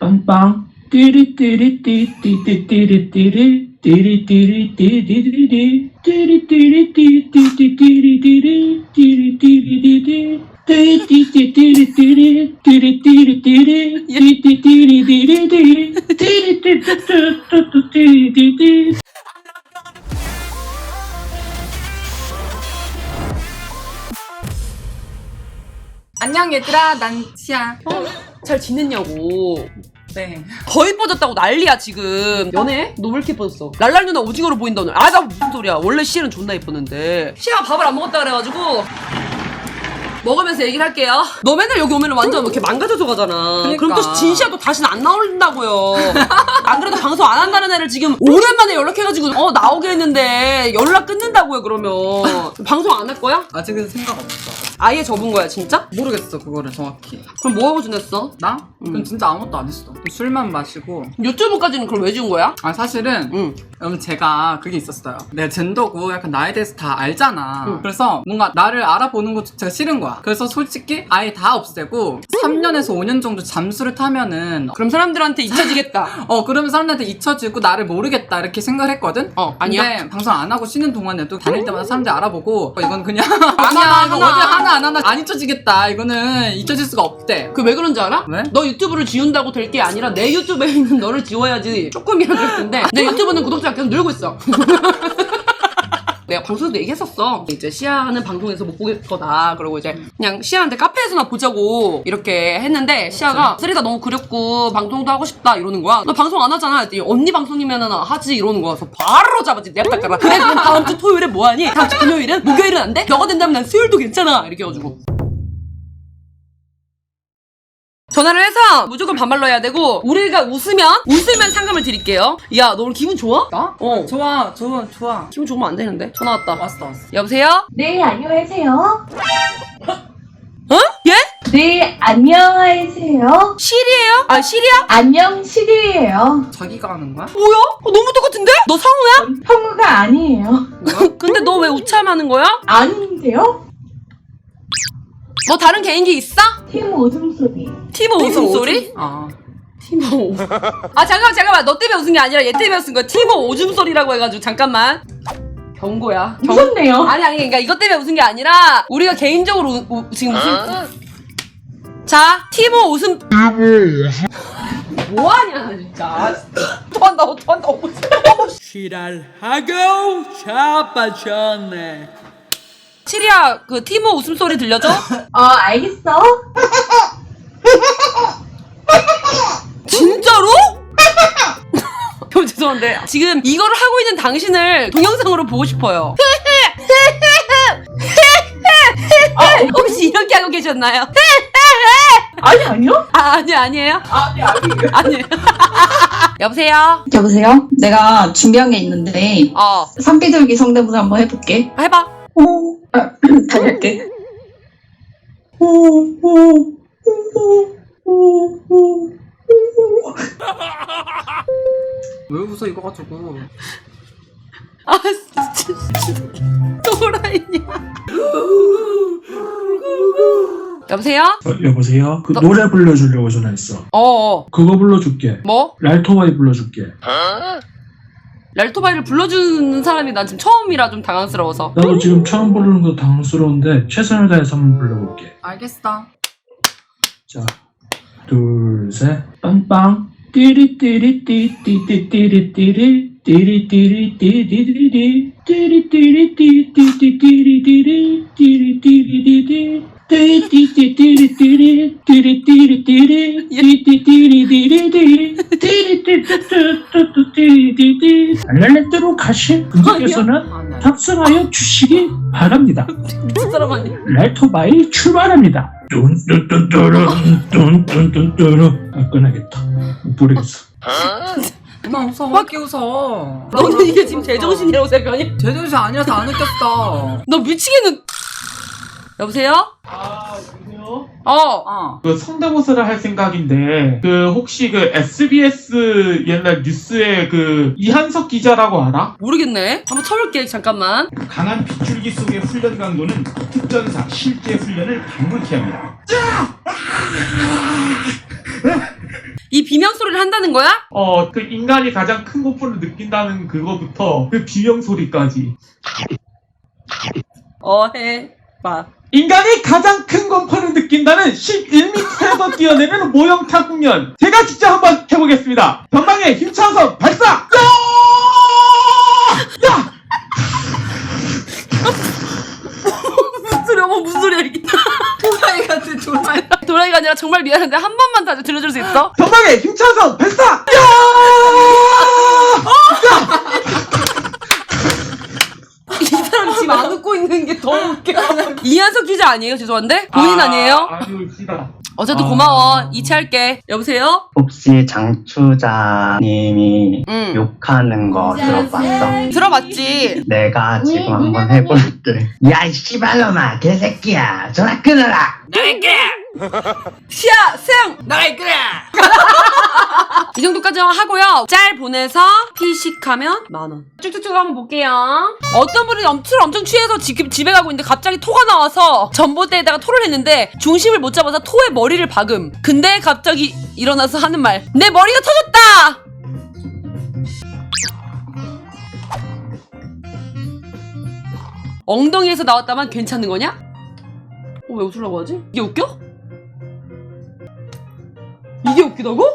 빵빵 띠리띠리띠띠띠리띠리 띠리띠리띠리 띠띠띠리띠리 띠리 띠리띠리 띠띠띠리띠리리 띠리띠띠띠띠띠리띠리 안녕 얘들아 난 시아 잘 지냈냐고. 네더 이뻐졌다고 난리야 지금. 연애? 너왜 이렇게 이뻐졌어? 랄랄 누나 오징어로 보인다 오늘. 아나 무슨 소리야? 원래 시엘은 존나 이뻤는데. 시아 밥을 안 먹었다 그래가지고. 먹으면서 얘기를 할게요. 너 맨날 여기 오면 완전 이렇게 망가져서 가잖아. 그러니까. 그럼 또 진시야 또 다시는 안 나온다고요. 안 그래도 방송 안 한다는 애를 지금 오랜만에 연락해가지고 어 나오게 했는데 연락 끊는다고요 그러면. 방송 안 할 거야? 아직은 생각 없어 아예 접은 거야 진짜? 모르겠어 그거를 정확히 그럼 뭐하고 지냈어? 나? 음. 그건 진짜 아무것도 안 했어 술만 마시고 유튜브까지는 그럼 왜 지은 거야? 아 사실은 응. 여러분 제가 그게 있었어요 내가 젠더고 약간 나에 대해서 다 알잖아 응. 그래서 뭔가 나를 알아보는 것도 제가 싫은 거야 그래서 솔직히 아예 다 없애고 3년에서 5년 정도 잠수를 타면은 그럼 사람들한테 잊혀지겠다. 어 그러면 사람들한테 잊혀지고 나를 모르겠다 이렇게 생각을 했거든 어, 아니야? 근데 방송 안 하고 쉬는 동안에도 다닐 때마다 사람들이 알아보고 어, 이건 그냥 하나, 하나. 어디 하나 안 하나 안 잊혀지겠다 이거는 잊혀질 수가 없대 그 왜 그런지 알아? 왜? 너 유튜브를 지운다고 될 게 아니라 내 유튜브에 있는 너를 지워야지 조금이라도 될 텐데 내 유튜브는 구독자가 계속 늘고 있어. 내가 방송에서 얘기했었어. 이제 시아는 방송에서 못 보겠 거다. 그러고 이제 그냥 시아한테 카페에서나 보자고 이렇게 했는데 시아가 쓰리가 너무 그립고 방송도 하고 싶다 이러는 거야. 너 방송 안 하잖아. 했더니 언니 방송이면 하지 이러는 거야. 그래서 바로 잡았지. 내가 딱 잡아. 그래 그럼 다음 주 토요일에 뭐 하니? 다음 주 금요일은? 목요일은 안 돼? 너가 된다면 난 수요일도 괜찮아. 이렇게 해가지고. 전화를 해서 무조건 반말로 해야 되고 우리가 웃으면 웃으면 상금을 드릴게요. 야, 너 오늘 기분 좋아? 나? 어. 좋아 좋아 좋아 기분 좋으면 안 되는데. 전화 왔다. 왔어 왔어 여보세요? 네, 안녕하세요. 어? 예? 네, 안녕하세요. 실이에요? 아, 실이야? 안녕, 시리예요. 자기가 하는 거야? 뭐야? 어, 너무 똑같은데? 너 성우야? 형우가 아니에요. 근데 너 왜 우참하는 거야? 아닌데요? 뭐 다른 개인기 있어? 팀 웃음소리. 티모 웃음소리? 아 티모. 아, 잠깐만, 잠깐만. 너 때문에 웃은 게 아니라 얘 때문에 웃은 거야. 티모 오줌소리라고 해가지고, 잠깐만. 경고야. 경... 무섭네요. 아니 아니 그러니까 이것 때문에 웃은 게 아니라 우리가 개인적으로 우- 우- 지금 웃음 자 티모 웃음 뭐하냐 진짜 토한다 토한다 지랄하고 자빠졌네. 치리야 그 티모 웃음소리 들려줘? 어, 알겠어. 진짜로? 형 죄송한데 지금 이거를 하고 있는 당신을 동영상으로 보고 싶어요 아, 혹시 이렇게 하고 계셨나요? 아니, 아니요? 아 아니 아니에요? 아니, 아니에요. 아니에요 여보세요? 여보세요? 내가 준비한 게 있는데 어 산비둘기 성대모사 한번 해볼게. 해봐 오, 아, 다시 할게. 오, 오, 오, 오, 오, 오. 왜 웃어 이거 가지고 아 진짜 또라이냐 여보세요? 어, 여보세요? 그 너- 노래 불러주려고 전화했어 어어 그거 불러줄게 뭐? 랄토바이 불러줄게 랄토바이를 불러주는 사람이 난 지금 처음이라 좀 당황스러워서 나도 지금 처음 부르는 거 당황스러운데 최선을 다해서 한번 불러볼게 알겠어 자, 둘, 셋, 빵빵. 띠리띠리띠띠띠띠리띠리 띠리띠리띠리띠리리 띠리 띠리띠띠띠리띠리 띠리띠리띠리 띠띠띠리띠리 띠리 띠리띠리 띠띠띠리띠리리 띠리띠띠띠띠띠띠 알랄렛대로 가신 분들께서는 아니야 탑승하여 주시기 바랍니다. 미친 사람 아니야 랄토바이 출발합니다. 뚠뚠뚠뚠 뚠뚠뚠뚠 안 꺼내겠다. 못 부르겠어. 그만 웃어 확게 웃어 너는 이게 지금 제정신이라고 생각하니? 제정신 아니라서 안 웃겼어 너 미치겠는 여보세요? 어 어 그 성대모사를 할 생각인데 그 혹시 그 SBS 옛날 뉴스에 그 이한석 기자라고 알아? 모르겠네 한번 쳐볼게 잠깐만 강한 빗줄기 속의 훈련 강도는 특전사 실제 훈련을 방불케 합니다. 이 비명 소리를 한다는 거야? 어, 그 인간이 가장 큰 공포를 느낀다는 그거부터 그 비명 소리까지. 어, 해. 봐. 인간이 가장 큰 공포를 느낀다는 11m에서 뛰어내리는 모형타 공연. 제가 직접 한번 해보겠습니다. 전방에 힘차서 발사! 야! 야! 무슨 소리야, 어머, 무슨 소리야, 이게. 도라이 같은 도라이. 도라이가 아니라 정말 미안한데 한 번만 더 들려줄 수 있어? 전방에 힘차서 발사! 야! 이 사람 지금 안 웃고 있는 게 더 웃겨. 이한석 기자 아니에요? 죄송한데? 본인 아니에요? 아니요, 씨다. 어쨌든 아. 고마워. 이체할게. 여보세요? 혹시 장추자님이 응. 욕하는 거 들어봤어? 들어봤지? 내가 지금 한번 해볼게. 야, 이 씨발놈아, 개새끼야. 전화 끊어라! 시야, 승! 나이 그래. 이 정도까지 하고요. 짤 보내서 피식하면 만 원. 쭉쭉쭉 한번 볼게요. 어떤 분이 엄- 술 엄청 취해서 지금 집에 가고 있는데 갑자기 토가 나와서 전봇대에다가 토를 했는데 중심을 못 잡아서 토에 머리를 박음. 근데 갑자기 일어나서 하는 말. 내 머리가 터졌다! 엉덩이에서 나왔다만 괜찮은 거냐? 어, 왜 웃으려고 하지? 이게 웃겨? 이게 웃기다고?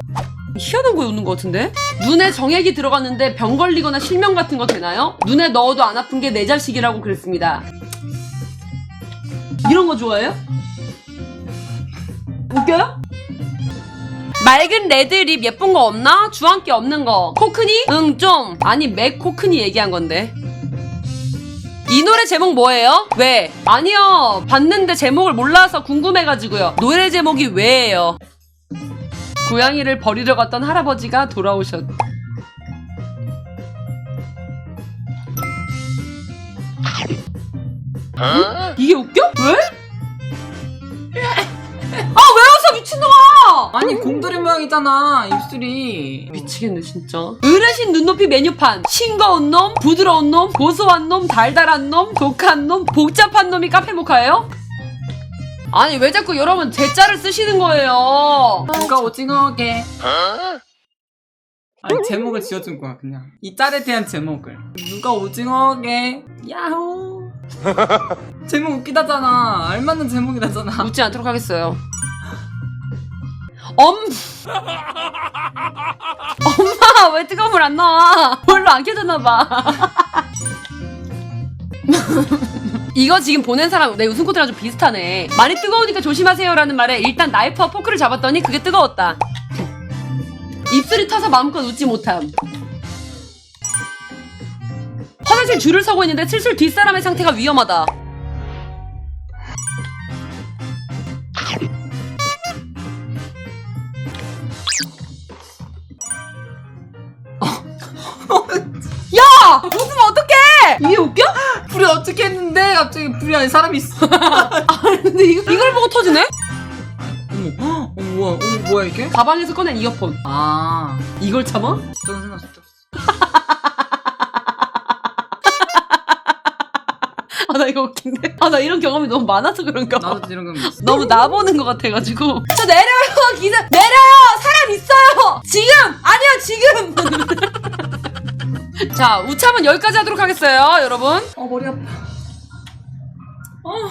희한한 거에 웃는 것 같은데? 눈에 정액이 들어갔는데 병 걸리거나 실명 같은 거 되나요? 눈에 넣어도 안 아픈 게 내 자식이라고 그랬습니다. 이런 거 좋아해요? 웃겨요? 맑은 레드립 예쁜 거 없나? 주황기 없는 거. 코크니? 응, 좀. 아니, 맥 코크니 얘기한 건데. 이 노래 제목 뭐예요? 왜? 아니요. 봤는데 제목을 몰라서 궁금해가지고요. 노래 제목이 왜예요? 고양이를 버리러 갔던 할아버지가 돌아오셨. 이게 웃겨? 왜? 아, 왜 웃어, 미친놈아! 아니 곰돌이 모양이잖아 입술이. 미치겠네, 진짜. 어르신 눈높이 메뉴판. 싱거운 놈, 부드러운 놈, 고소한 놈, 달달한 놈, 독한 놈, 복잡한 놈이 카페모카예요? 아니, 왜 자꾸 여러분 제 자를 쓰시는 거예요? 누가 오징어게. 아니 제목을 지어준 거야 그냥 이 짤에 대한 제목을 누가 오징어게 야호 제목 웃기다잖아 알맞는 제목이라잖아 웃지 않도록 하겠어요. 엄. 엄마 왜 뜨거운 물 안 나와? 별로 안 켜졌나 봐. 이거 지금 보낸 사람 내 웃음 코드랑 좀 비슷하네. 많이 뜨거우니까 조심하세요라는 말에 일단 나이프와 포크를 잡았더니 그게 뜨거웠다. 입술이 터서 마음껏 웃지 못함. 화장실 줄을 서고 있는데 슬슬 뒷사람의 상태가 위험하다. 야! 웃으면 어떡해! 이게 웃겨? 어떻게 했는데 갑자기 불이 아닌 사람이 있어 근데 이거, 이걸 보고 터지네? 어머 어머 뭐야 어머 뭐야 이게 가방에서 꺼낸 이어폰. 아 이걸 참아? 저는 생각 진짜 없어 아, 나 이거 웃긴데? 아, 나 이런 경험이 너무 많아서 그런가 봐. 나도 이런 거 있어 너무 나보는 것 같아가지고. 저 내려요, 기사! 내려요! 사람 있어요! 지금! 아니야, 지금! 자, 우참은 여기까지 하도록 하겠어요, 여러분. 어 머리 아파 어